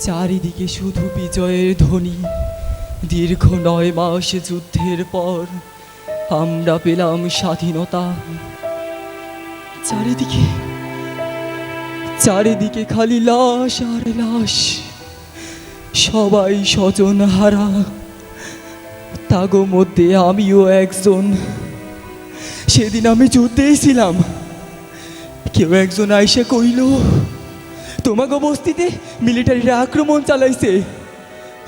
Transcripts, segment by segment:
চারিদিকে শুধু বিজয়ের ধ্বনি। দীর্ঘ নয় মাস যুদ্ধের পর আমরা পেলাম স্বাধীনতা। চারিদিকে চারিদিকে খালি লাশ আর লাশ। সবাই স্বজন হারা। তাগো মধ্যে আমিও একজন। সেদিন আমি যুদ্ধেই ছিলাম। কেউ একজন আইসে কইল তোমাকে বস্তিতে মিলিটারিরা আক্রমণ চালাইছে।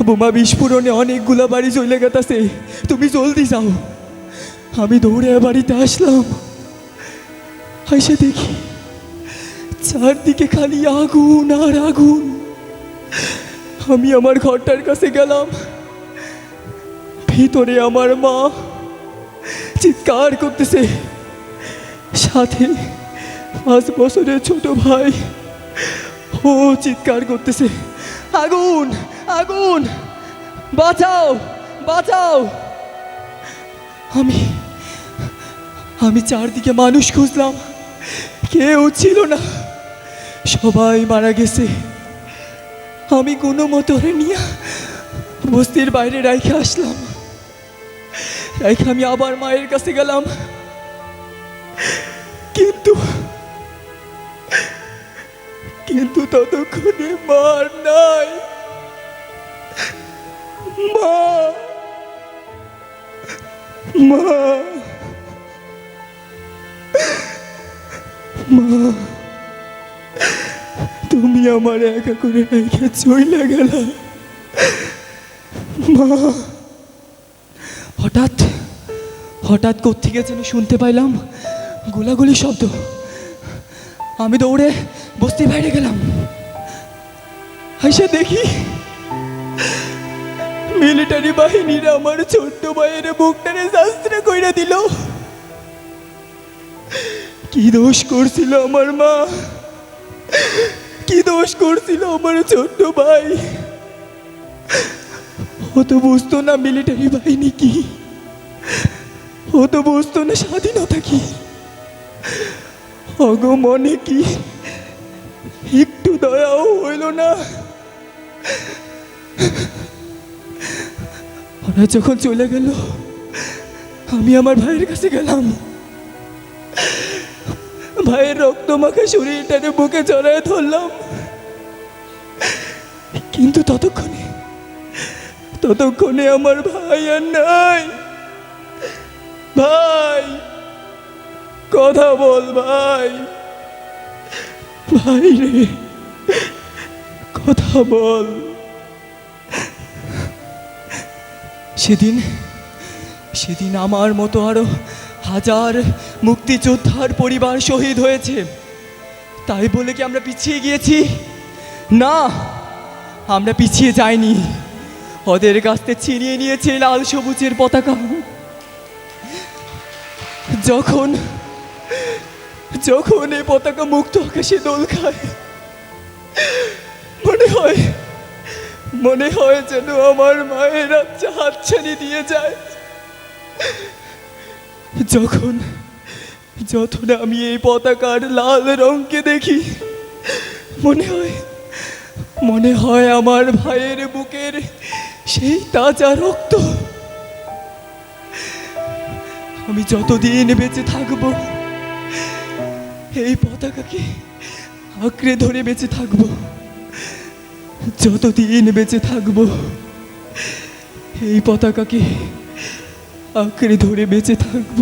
বোমা বিস্ফোরণে অনেকগুলা বাড়ি চলে গেতাছে। তুমি জলদি যাও। আমি দৌড়ে বাড়িতে আসলাম। আইসে দেখি চারদিকে খালি আগুন আর আগুন। আমি আমার ঘরটার কাছে গেলাম। ভিতরে আমার মা চিৎকার করতেছে। সাথে পাঁচ বছরের ছোট ভাই। ও চিৎকার করতেছে। আগুন আগুন! বাঁচাও বাঁচাও! আমি আমি চারদিকে মানুষ খুঁজলাম। কেউ ছিল না। সবাই মারা গেছে। আমি কোনো মতরে নিয়ে বস্তির বাইরে রাইখে আসলাম। রাইখে আমি আবার মায়ের কাছে গেলাম। কিন্তু কিন্তু ততক্ষণে মার নাই। মা মা মা, তুমি আমার একা করে রেখে চইলে গেল। মা, হঠাৎ হঠাৎ কোত্থেকে যেন শুনতে পাইলাম গোলাগুলি শব্দ। আমি দৌড়ে বস্তির বাইরে গেলাম। আইসা দেখি মিলিটারি বাহিনীরা আমার ছোট্ট ভাইয়ের বুকটারে শাস্ত্র কইরা দিল। কি দোষ করছিল আমার মা? কি দোষ করছিল আমার ছোট্ট ভাই? ও তো বুঝতো না মিলিটারি বাহিনী কি। ও তো বুঝতো না স্বাধীনতা কি। অগ মনে কি একটু দয়াও হইল না। ওরা যখন চলে গেল, আমি আমার ভাইয়ের কাছে গেলাম। ভাইয়ের রক্ত মাখা শরীরটাকে বুকে চড়ায় ধরলাম। কিন্তু ততক্ষণে ততক্ষণে আমার ভাই আর নাই। ভাই, কথা বল ভাই। ভাই রে কথা বল। সেদিন সেদিন আমার মতো আরও হাজার মুক্তিযোদ্ধার পরিবার শহীদ হয়েছে। তাই বলে কি আমরা পিছিয়ে গিয়েছি? না, আমরা পিছিয়ে যাইনি। ওদের কাছ থেকে ছিনিয়ে নিয়েছে লাল সবুজের পতাকা। যখন যখন এই পতাকা মুক্ত আকাশে দোল খায়, মনে হয় মনে হয় যেন আমার মায়ের আচ্ছা হাতছানি দিয়ে যায়। যখন যখন আমি এই পতাকার লাল রঙকে দেখি, মনে হয় মনে হয় আমার ভাইয়ের বুকের সেই তাজা রক্ত। আমি যতদিন বেঁচে থাকব এই পতাকাকে আঁকড়ে ধরে বেঁচে থাকব। যতদিন বেঁচে থাকব, এই পতাকাকে আঁকড়ে ধরে বেঁচে থাকব।